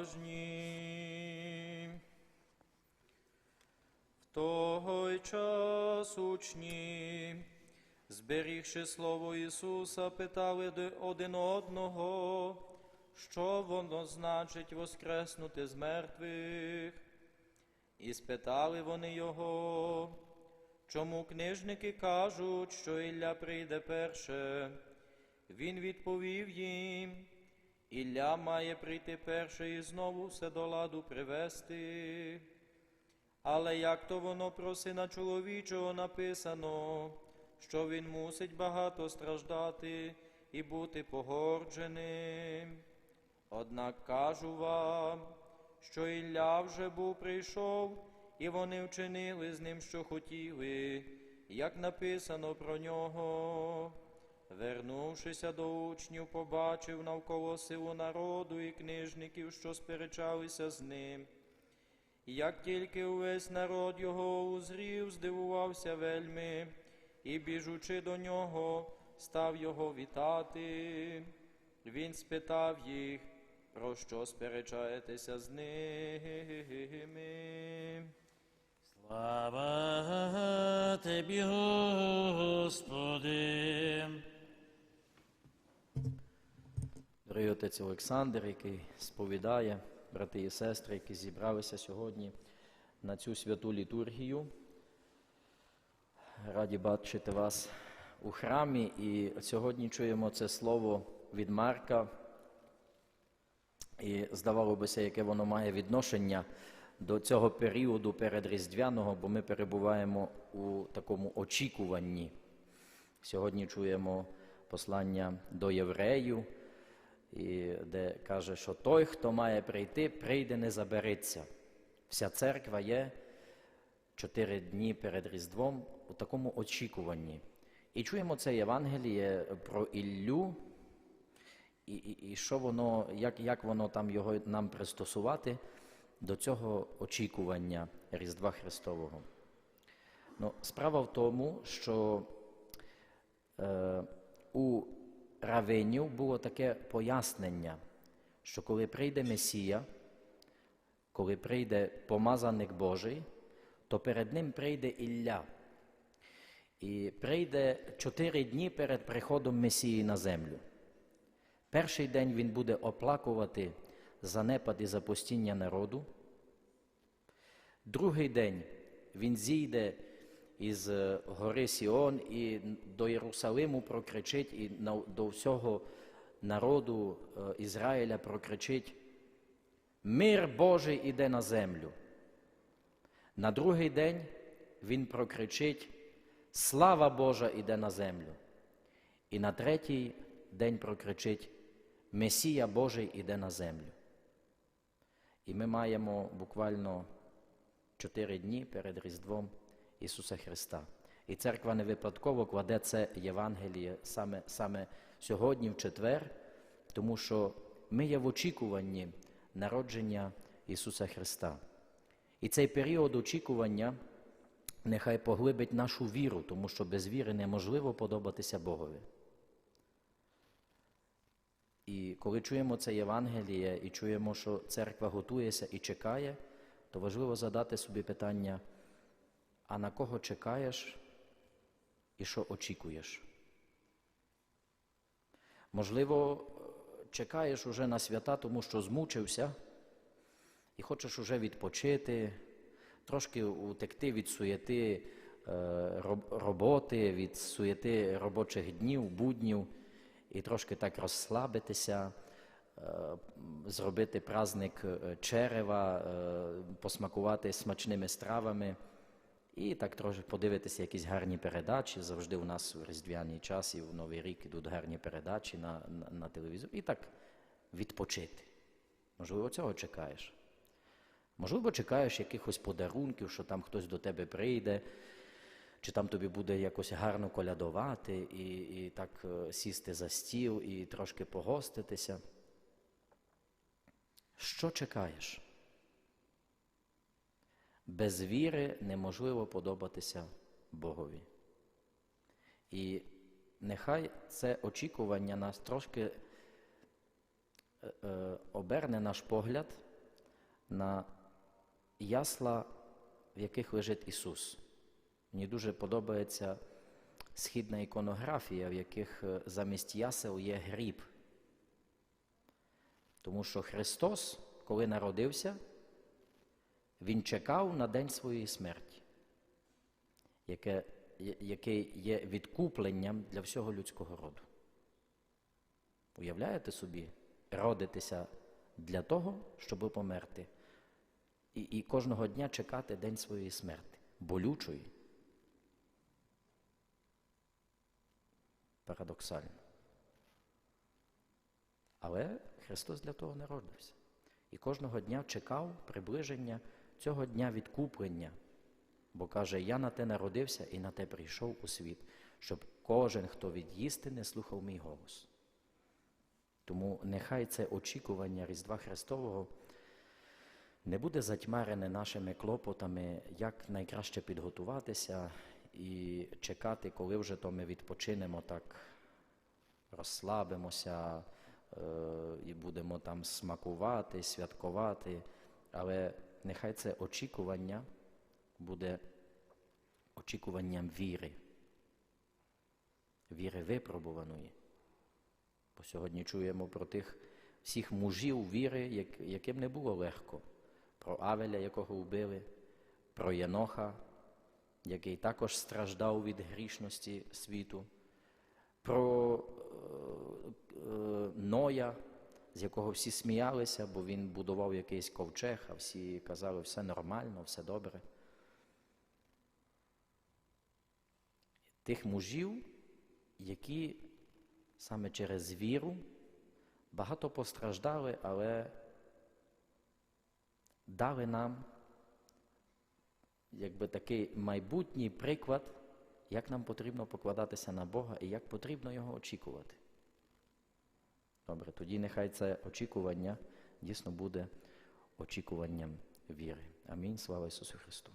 уважні. В й час учні, зберігши слово Ісуса, питали один одного, що воно значить воскреснути з мертвих. І спитали вони його, чому книжники кажуть, що Ілля прийде перше. Він відповів їм, Ілля має прийти перший і знову все до ладу привести. Але як то воно про сина чоловічого написано, що він мусить багато страждати і бути погордженим. Однак кажу вам, що Ілля вже був прийшов, і вони вчинили з ним, що хотіли, як написано про нього. Вернувшися до учнів, побачив навколо силу народу і книжників, що сперечалися з ним. І Як тільки увесь народ його узрів, здивувався вельми, і, біжучи до нього, став його вітати. Він спитав їх, про що сперечаєтеся з ними. Слава Тобі, Господи. Дорогий отець Олександр, який сповідає, брати і сестри, які зібралися сьогодні на цю святу літургію. Раді бачити вас у храмі, і сьогодні чуємо це слово від Марка. І здавало бися, яке воно має відношення до цього періоду передріздвяного, бо ми перебуваємо у такому очікуванні. Сьогодні чуємо послання до євреїв, і де каже, що той, хто має прийти, прийде, не забереться. Вся церква є чотири дні перед Різдвом у такому очікуванні. І чуємо це Євангеліє про Іллю, і, і, і що воно, як, як воно там його нам пристосувати до цього очікування Різдва Христового. Ну, справа в тому, що е, у равинів було таке пояснення, що коли прийде Месія, коли прийде помазаник Божий, то перед ним прийде Ілля. І прийде чотири дні перед приходом Месії на землю. Перший день він буде оплакувати занепад і запустіння народу. Другий день він зійде із е, гори Сіон і до Єрусалиму прокричить, і до всього народу е, Ізраїля прокричить: Мир Божий іде на землю. На другий день він прокричить: Слава Божа іде на землю. І на третій день прокричить: Месія Божий іде на землю. І ми маємо буквально чотири дні перед Різдвом Ісуса Христа. І церква не випадково кладе це Євангеліє саме, саме сьогодні, в четвер, тому що ми є в очікуванні народження Ісуса Христа. І цей період очікування нехай поглибить нашу віру, тому що без віри неможливо подобатися Богові. І коли чуємо це Євангеліє і чуємо, що церква готується і чекає, то важливо задати собі питання, а на кого чекаєш і що очікуєш? Можливо, чекаєш уже на свята, тому що змучився і хочеш уже відпочити, трошки утекти від суєти е, роботи, від суєти робочих днів, буднів, і трошки так розслабитися, е, зробити праздник е, черева, посмакувати смачними стравами. І так трошки подивитися якісь гарні передачі. Завжди у нас у різдвяний час і в Новий рік ідуть гарні передачі на, на, на телевізор. І так відпочити. Можливо, цього чекаєш. Можливо, чекаєш якихось подарунків, що там хтось до тебе прийде, чи там тобі буде якось гарно колядувати, і, і так е, сісти за стіл і трошки погоститися. Що чекаєш? Без віри неможливо подобатися Богові. І нехай це очікування нас трошки е, е, оберне наш погляд на ясла, в яких лежить Ісус. Мені дуже подобається східна іконографія, в яких е, замість ясел є гріб. Тому що Христос, коли народився, Він чекав на день своєї смерті, яке, який є відкупленням для всього людського роду. Уявляєте собі, родитися для того, щоб померти, і, і кожного дня чекати день своєї смерти, болючої. Парадоксально. Але Христос для того народився. І кожного дня чекав приближення цього дня відкуплення. Бо каже, я на те народився і на те прийшов у світ, щоб кожен, хто від істини, слухав мій голос. Тому нехай це очікування Різдва Христового не буде затьмарене нашими клопотами, як найкраще підготуватися і чекати, коли вже то ми відпочинемо так, розслабимося е, і будемо там смакувати, святкувати. Але нехай це очікування буде очікуванням віри, віри випробуваної. Бо сьогодні чуємо про тих всіх мужів віри, як, яким не було легко. Про Авеля, якого вбили, про Єноха, який також страждав від грішності світу, про е, е, Ноя, з якого всі сміялися, бо він будував якийсь ковчег, а всі казали, все нормально, все добре. Тих мужів, які саме через віру багато постраждали, але дали нам якби такий майбутній приклад, як нам потрібно покладатися на Бога і як потрібно його очікувати. Добре, тоді нехай це очікування дійсно буде очікуванням віри. Амінь. Слава Ісусу Христу.